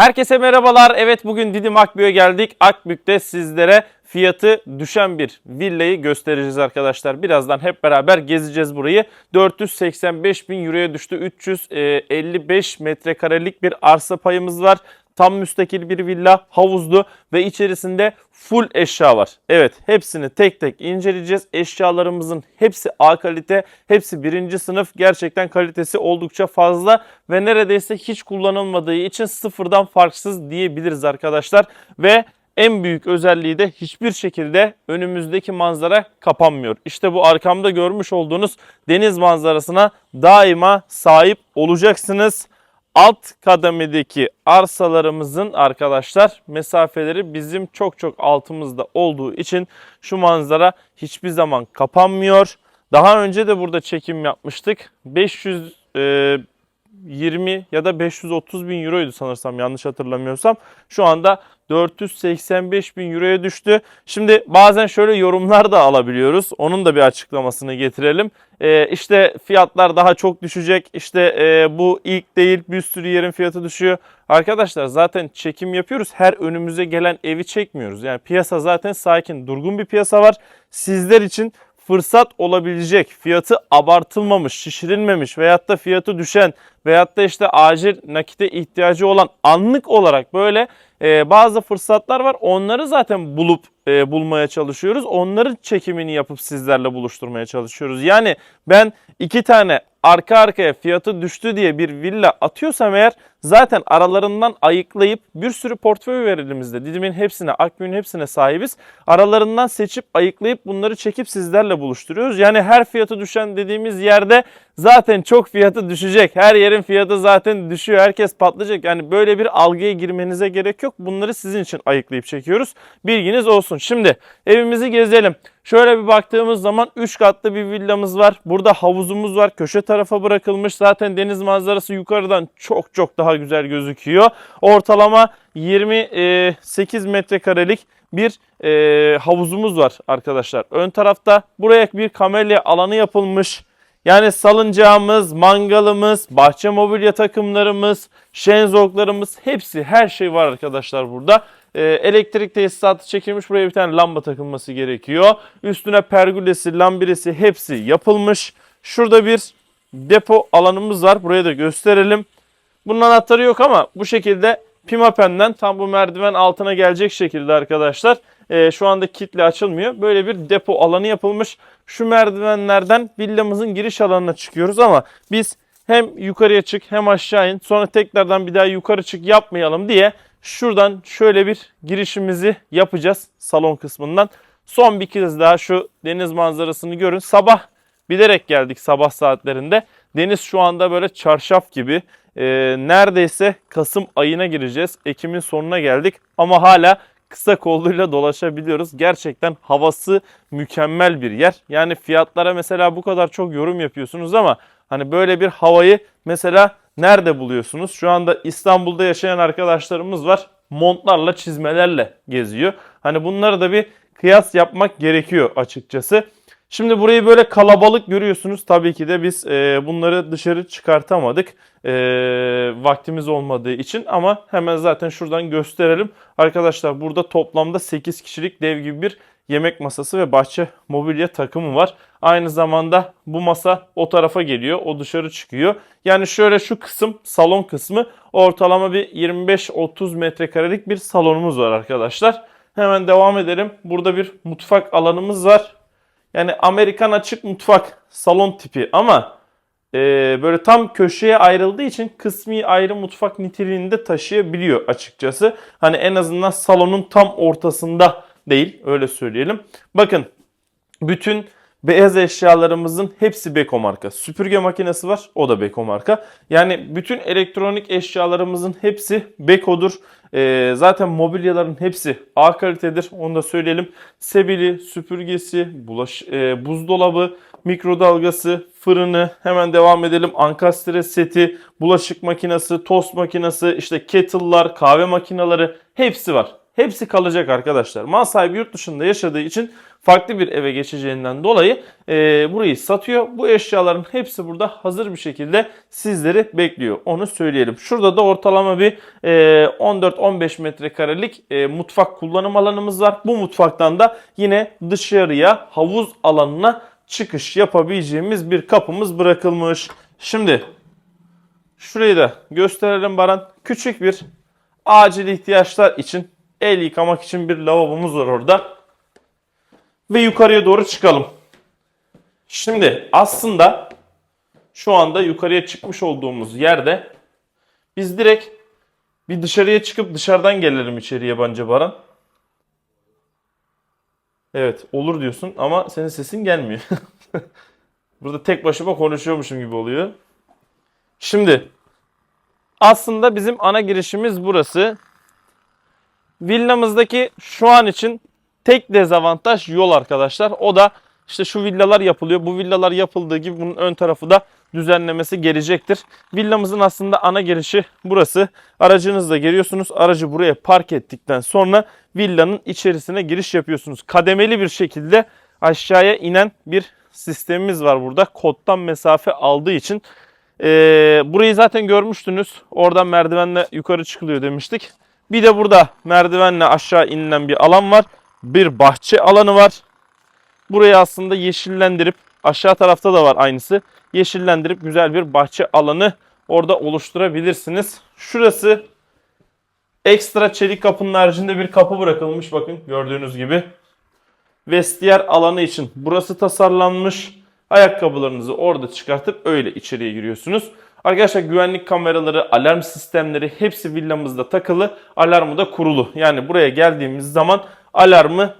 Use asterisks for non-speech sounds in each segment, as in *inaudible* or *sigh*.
Herkese merhabalar. Evet bugün Didim Akbük'e geldik. Akbük'te sizlere fiyatı düşen bir villayı göstereceğiz arkadaşlar. Birazdan hep beraber gezeceğiz burayı. 485 bin euroya düştü. 355 metrekarelik bir arsa payımız var. Tam müstakil bir villa, havuzlu ve içerisinde full eşya var. Evet hepsini tek tek inceleyeceğiz. Eşyalarımızın hepsi A kalite, hepsi birinci sınıf. Gerçekten kalitesi oldukça fazla ve neredeyse hiç kullanılmadığı için sıfırdan farksız diyebiliriz arkadaşlar. Ve en büyük özelliği de hiçbir şekilde önümüzdeki manzara kapanmıyor. İşte bu arkamda görmüş olduğunuz deniz manzarasına daima sahip olacaksınız. Alt kademedeki arsalarımızın arkadaşlar mesafeleri bizim çok çok altımızda olduğu için şu manzara hiçbir zaman kapanmıyor. Daha önce de burada çekim yapmıştık. 520 ya da 530 bin euroydu sanırsam yanlış hatırlamıyorsam. Şu anda 485 bin euroya düştü. Şimdi bazen şöyle yorumlar da alabiliyoruz. Onun da bir açıklamasını getirelim. Ee, işte fiyatlar daha çok düşecek. İşte e, bu ilk değil bir sürü yerin fiyatı düşüyor. Arkadaşlar zaten çekim yapıyoruz. Her önümüze gelen evi çekmiyoruz. Yani piyasa zaten sakin, durgun bir piyasa var. Sizler için fırsat olabilecek, fiyatı abartılmamış, şişirilmemiş veyahut da fiyatı düşen veyahut da işte acil nakite ihtiyacı olan anlık olarak böyle e, bazı fırsatlar var. Onları zaten bulup e, bulmaya çalışıyoruz. Onların çekimini yapıp sizlerle buluşturmaya çalışıyoruz. Yani ben iki tane arka arkaya fiyatı düştü diye bir villa atıyorsam eğer zaten aralarından ayıklayıp bir sürü portföy var elimizde. Didim'in hepsine, Akgün'ün hepsine sahibiz. Aralarından seçip ayıklayıp bunları çekip sizlerle buluşturuyoruz. Yani her fiyatı düşen dediğimiz yerde zaten çok fiyatı düşecek. Her yerin fiyatı zaten düşüyor. Herkes patlayacak. Yani böyle bir algıya girmenize gerek yok. Bunları sizin için ayıklayıp çekiyoruz. Bilginiz olsun. Şimdi evimizi gezelim. Şöyle bir baktığımız zaman 3 katlı bir villamız var. Burada havuzumuz var. Köşe tarafa bırakılmış. Zaten deniz manzarası yukarıdan çok çok daha güzel gözüküyor. Ortalama 28 metrekarelik bir e, havuzumuz var arkadaşlar. Ön tarafta buraya bir kamelya alanı yapılmış. Yani salıncağımız, mangalımız, bahçe mobilya takımlarımız, şenzoklarımız hepsi her şey var arkadaşlar burada. Ee, elektrik tesisatı çekilmiş. Buraya bir tane lamba takılması gerekiyor. Üstüne pergülesi, lambiresi hepsi yapılmış. Şurada bir depo alanımız var. Buraya da gösterelim. Bunun anahtarı yok ama bu şekilde Pimapen'den tam bu merdiven altına gelecek şekilde arkadaşlar. Ee, şu anda kitle açılmıyor. Böyle bir depo alanı yapılmış. Şu merdivenlerden villamızın giriş alanına çıkıyoruz ama biz hem yukarıya çık hem aşağı in sonra tekrardan bir daha yukarı çık yapmayalım diye şuradan şöyle bir girişimizi yapacağız salon kısmından. Son bir kez daha şu deniz manzarasını görün. Sabah bilerek geldik sabah saatlerinde. Deniz şu anda böyle çarşaf gibi. Ee, neredeyse Kasım ayına gireceğiz. Ekim'in sonuna geldik ama hala kısa kolluyla dolaşabiliyoruz. Gerçekten havası mükemmel bir yer. Yani fiyatlara mesela bu kadar çok yorum yapıyorsunuz ama hani böyle bir havayı mesela nerede buluyorsunuz? Şu anda İstanbul'da yaşayan arkadaşlarımız var. Montlarla, çizmelerle geziyor. Hani bunları da bir kıyas yapmak gerekiyor açıkçası. Şimdi burayı böyle kalabalık görüyorsunuz. Tabii ki de biz e, bunları dışarı çıkartamadık. E, vaktimiz olmadığı için ama hemen zaten şuradan gösterelim. Arkadaşlar burada toplamda 8 kişilik dev gibi bir yemek masası ve bahçe mobilya takımı var. Aynı zamanda bu masa o tarafa geliyor. O dışarı çıkıyor. Yani şöyle şu kısım salon kısmı ortalama bir 25-30 metrekarelik bir salonumuz var arkadaşlar. Hemen devam edelim. Burada bir mutfak alanımız var. Yani Amerikan açık mutfak salon tipi ama e, böyle tam köşeye ayrıldığı için kısmi ayrı mutfak niteliğini de taşıyabiliyor açıkçası. Hani en azından salonun tam ortasında değil öyle söyleyelim. Bakın bütün beyaz eşyalarımızın hepsi Beko marka. Süpürge makinesi var o da Beko marka. Yani bütün elektronik eşyalarımızın hepsi Beko'dur. Ee, zaten mobilyaların hepsi A kalitedir onu da söyleyelim. Sebili, süpürgesi, bulaş, e, buzdolabı, mikrodalgası, fırını hemen devam edelim. Ankastre seti, bulaşık makinesi, tost makinesi, işte kettle'lar, kahve makineleri hepsi var. Hepsi kalacak arkadaşlar. Mal sahibi yurt dışında yaşadığı için farklı bir eve geçeceğinden dolayı e, burayı satıyor. Bu eşyaların hepsi burada hazır bir şekilde sizleri bekliyor. Onu söyleyelim. Şurada da ortalama bir e, 14-15 metrekarelik e, mutfak kullanım alanımız var. Bu mutfaktan da yine dışarıya havuz alanına çıkış yapabileceğimiz bir kapımız bırakılmış. Şimdi şurayı da gösterelim Baran. Küçük bir acil ihtiyaçlar için el yıkamak için bir lavabomuz var orada. Ve yukarıya doğru çıkalım. Şimdi aslında şu anda yukarıya çıkmış olduğumuz yerde biz direkt bir dışarıya çıkıp dışarıdan gelelim içeriye bence Baran. Evet olur diyorsun ama senin sesin gelmiyor. *laughs* Burada tek başıma konuşuyormuşum gibi oluyor. Şimdi aslında bizim ana girişimiz burası. Villamızdaki şu an için tek dezavantaj yol arkadaşlar. O da işte şu villalar yapılıyor. Bu villalar yapıldığı gibi bunun ön tarafı da düzenlemesi gelecektir. Villamızın aslında ana girişi burası. Aracınızla geliyorsunuz. Aracı buraya park ettikten sonra villanın içerisine giriş yapıyorsunuz. Kademeli bir şekilde aşağıya inen bir sistemimiz var burada. Koddan mesafe aldığı için. Ee, burayı zaten görmüştünüz. Oradan merdivenle yukarı çıkılıyor demiştik. Bir de burada merdivenle aşağı inilen bir alan var. Bir bahçe alanı var. Burayı aslında yeşillendirip aşağı tarafta da var aynısı. Yeşillendirip güzel bir bahçe alanı orada oluşturabilirsiniz. Şurası ekstra çelik kapının haricinde bir kapı bırakılmış bakın gördüğünüz gibi. Vestiyer alanı için burası tasarlanmış. Ayakkabılarınızı orada çıkartıp öyle içeriye giriyorsunuz. Arkadaşlar güvenlik kameraları, alarm sistemleri hepsi villamızda takılı. Alarmı da kurulu. Yani buraya geldiğimiz zaman alarmı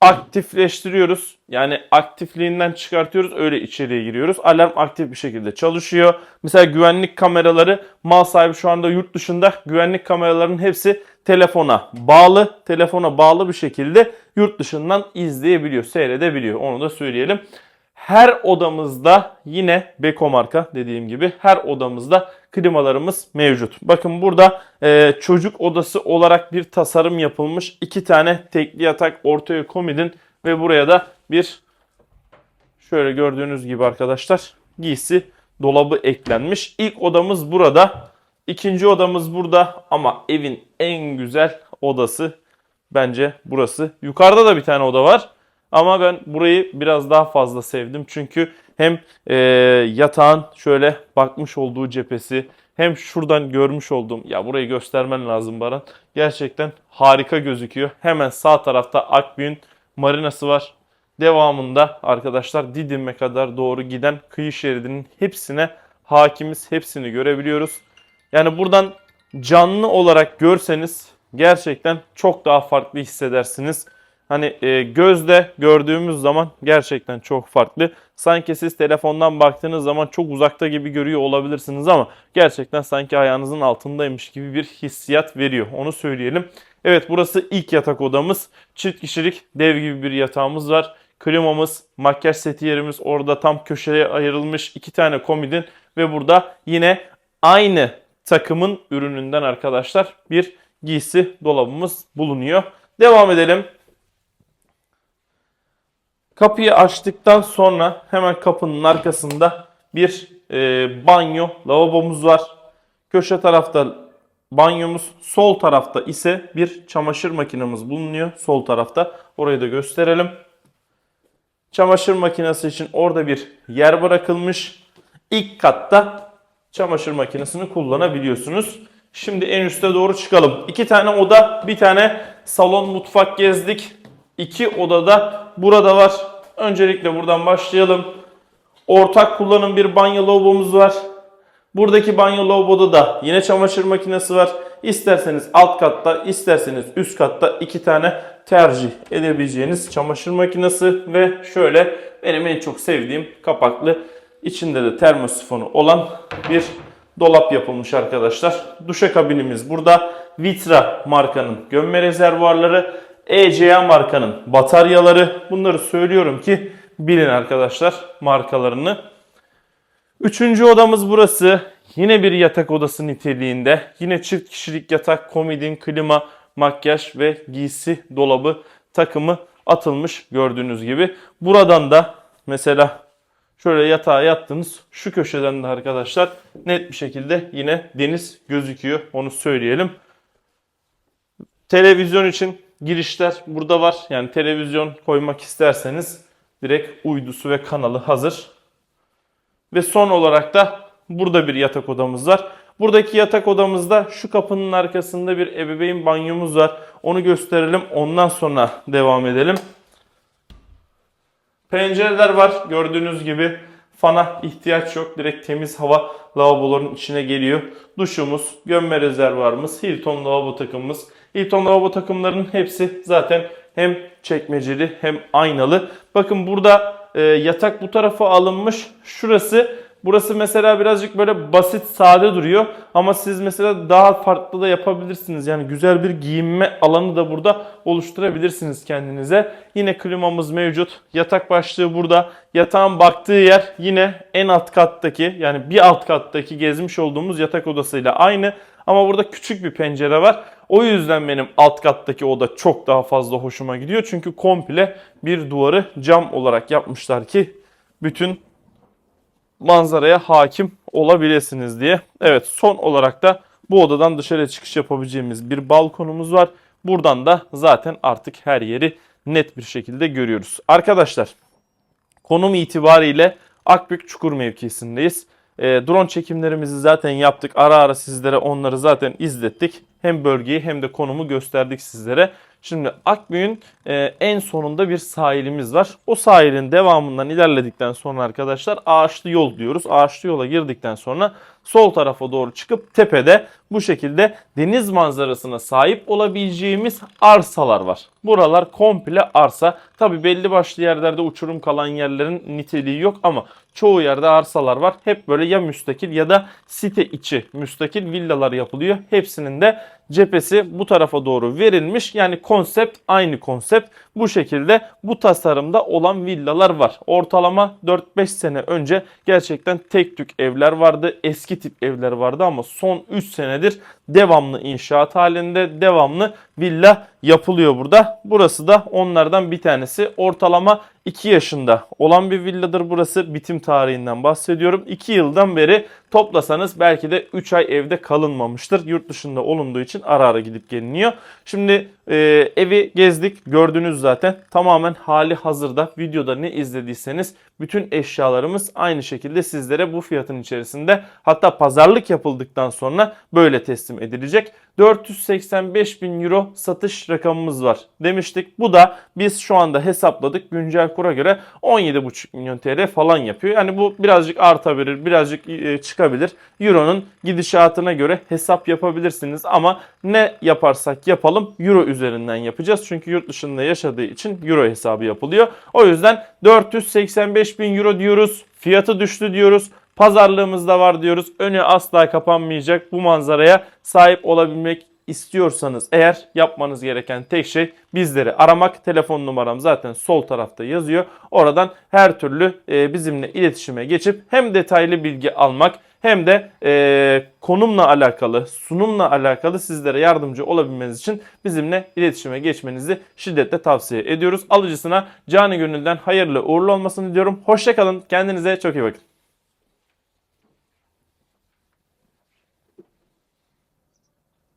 aktifleştiriyoruz. Yani aktifliğinden çıkartıyoruz öyle içeriye giriyoruz. Alarm aktif bir şekilde çalışıyor. Mesela güvenlik kameraları mal sahibi şu anda yurt dışında güvenlik kameralarının hepsi telefona bağlı. Telefona bağlı bir şekilde yurt dışından izleyebiliyor, seyredebiliyor. Onu da söyleyelim. Her odamızda yine Beko marka dediğim gibi her odamızda klimalarımız mevcut. Bakın burada e, çocuk odası olarak bir tasarım yapılmış. iki tane tekli yatak ortaya komodin ve buraya da bir şöyle gördüğünüz gibi arkadaşlar giysi dolabı eklenmiş. İlk odamız burada. ikinci odamız burada ama evin en güzel odası bence burası. Yukarıda da bir tane oda var. Ama ben burayı biraz daha fazla sevdim. Çünkü hem e, yatağın şöyle bakmış olduğu cephesi hem şuradan görmüş olduğum ya burayı göstermen lazım Baran. Gerçekten harika gözüküyor. Hemen sağ tarafta Akbüyün marinası var. Devamında arkadaşlar Didim'e kadar doğru giden kıyı şeridinin hepsine hakimiz. Hepsini görebiliyoruz. Yani buradan canlı olarak görseniz gerçekten çok daha farklı hissedersiniz. Hani e, gözle gördüğümüz zaman gerçekten çok farklı. Sanki siz telefondan baktığınız zaman çok uzakta gibi görüyor olabilirsiniz ama gerçekten sanki ayağınızın altındaymış gibi bir hissiyat veriyor. Onu söyleyelim. Evet burası ilk yatak odamız. Çift kişilik dev gibi bir yatağımız var. Klimamız, makyaj seti yerimiz orada tam köşeye ayrılmış iki tane komodin ve burada yine aynı takımın ürününden arkadaşlar bir giysi dolabımız bulunuyor. Devam edelim. Kapıyı açtıktan sonra hemen kapının arkasında bir e, banyo, lavabomuz var. Köşe tarafta banyomuz, sol tarafta ise bir çamaşır makinemiz bulunuyor. Sol tarafta. Orayı da gösterelim. Çamaşır makinesi için orada bir yer bırakılmış. İlk katta çamaşır makinesini kullanabiliyorsunuz. Şimdi en üste doğru çıkalım. İki tane oda, bir tane salon mutfak gezdik. İki odada burada var. Öncelikle buradan başlayalım. Ortak kullanım bir banyo lavabomuz var. Buradaki banyo lavaboda da yine çamaşır makinesi var. İsterseniz alt katta, isterseniz üst katta iki tane tercih edebileceğiniz çamaşır makinesi ve şöyle benim en çok sevdiğim kapaklı içinde de termosifonu olan bir dolap yapılmış arkadaşlar. Duşakabinimiz burada. Vitra markanın gömme rezervuarları, ECA markanın bataryaları. Bunları söylüyorum ki bilin arkadaşlar markalarını. Üçüncü odamız burası. Yine bir yatak odası niteliğinde. Yine çift kişilik yatak, komodin, klima, makyaj ve giysi dolabı takımı atılmış gördüğünüz gibi. Buradan da mesela şöyle yatağa yattınız. Şu köşeden de arkadaşlar net bir şekilde yine deniz gözüküyor. Onu söyleyelim. Televizyon için girişler burada var. Yani televizyon koymak isterseniz direkt uydusu ve kanalı hazır. Ve son olarak da burada bir yatak odamız var. Buradaki yatak odamızda şu kapının arkasında bir ebeveyn banyomuz var. Onu gösterelim. Ondan sonra devam edelim. Pencereler var. Gördüğünüz gibi fana ihtiyaç yok. Direkt temiz hava lavaboların içine geliyor. Duşumuz, gömme rezervuarımız, Hilton lavabo takımımız. Hilton lavabo takımlarının hepsi zaten hem çekmeceli hem aynalı. Bakın burada e, yatak bu tarafa alınmış. Şurası Burası mesela birazcık böyle basit, sade duruyor. Ama siz mesela daha farklı da yapabilirsiniz. Yani güzel bir giyinme alanı da burada oluşturabilirsiniz kendinize. Yine klimamız mevcut. Yatak başlığı burada. Yatağın baktığı yer yine en alt kattaki yani bir alt kattaki gezmiş olduğumuz yatak odasıyla aynı. Ama burada küçük bir pencere var. O yüzden benim alt kattaki oda çok daha fazla hoşuma gidiyor. Çünkü komple bir duvarı cam olarak yapmışlar ki bütün manzaraya hakim olabilirsiniz diye. Evet son olarak da bu odadan dışarıya çıkış yapabileceğimiz bir balkonumuz var. Buradan da zaten artık her yeri net bir şekilde görüyoruz. Arkadaşlar konum itibariyle Akbük Çukur mevkisindeyiz. E, drone çekimlerimizi zaten yaptık. Ara ara sizlere onları zaten izlettik. Hem bölgeyi hem de konumu gösterdik sizlere. Şimdi Akbük'ün e, en sonunda bir sahilimiz var. O sahilin devamından ilerledikten sonra arkadaşlar ağaçlı yol diyoruz. Ağaçlı yola girdikten sonra sol tarafa doğru çıkıp tepede bu şekilde deniz manzarasına sahip olabileceğimiz arsalar var. Buralar komple arsa. Tabi belli başlı yerlerde uçurum kalan yerlerin niteliği yok ama çoğu yerde arsalar var. Hep böyle ya müstakil ya da site içi müstakil villalar yapılıyor. Hepsinin de cephesi bu tarafa doğru verilmiş. Yani konsept aynı konsept. Bu şekilde bu tasarımda olan villalar var. Ortalama 4-5 sene önce gerçekten tek tük evler vardı. Eski tip evler vardı ama son 3 senedir devamlı inşaat halinde devamlı villa yapılıyor burada. Burası da onlardan bir tanesi. Ortalama 2 yaşında olan bir villadır burası. Bitim tarihinden bahsediyorum. 2 yıldan beri toplasanız belki de 3 ay evde kalınmamıştır. Yurt dışında olunduğu için ara ara gidip geliniyor. Şimdi e, evi gezdik. Gördünüz zaten. Tamamen hali hazırda. Videoda ne izlediyseniz bütün eşyalarımız aynı şekilde sizlere bu fiyatın içerisinde hatta pazarlık yapıldıktan sonra böyle teslim edilecek. 485 bin euro satış rakamımız var demiştik. Bu da biz şu anda hesapladık güncel kura göre 17,5 milyon TL falan yapıyor. Yani bu birazcık artabilir, birazcık e, çıkabilir. Euro'nun gidişatına göre hesap yapabilirsiniz ama ne yaparsak yapalım euro üzerinden yapacağız. Çünkü yurt dışında yaşadığı için euro hesabı yapılıyor. O yüzden 485 bin euro diyoruz. Fiyatı düştü diyoruz. Pazarlığımız da var diyoruz. Önü asla kapanmayacak. Bu manzaraya sahip olabilmek istiyorsanız eğer yapmanız gereken tek şey bizleri aramak. Telefon numaram zaten sol tarafta yazıyor. Oradan her türlü e, bizimle iletişime geçip hem detaylı bilgi almak hem de e, konumla alakalı, sunumla alakalı sizlere yardımcı olabilmeniz için bizimle iletişime geçmenizi şiddetle tavsiye ediyoruz. Alıcısına canı gönülden hayırlı uğurlu olmasını diliyorum. Hoşçakalın. Kendinize çok iyi bakın.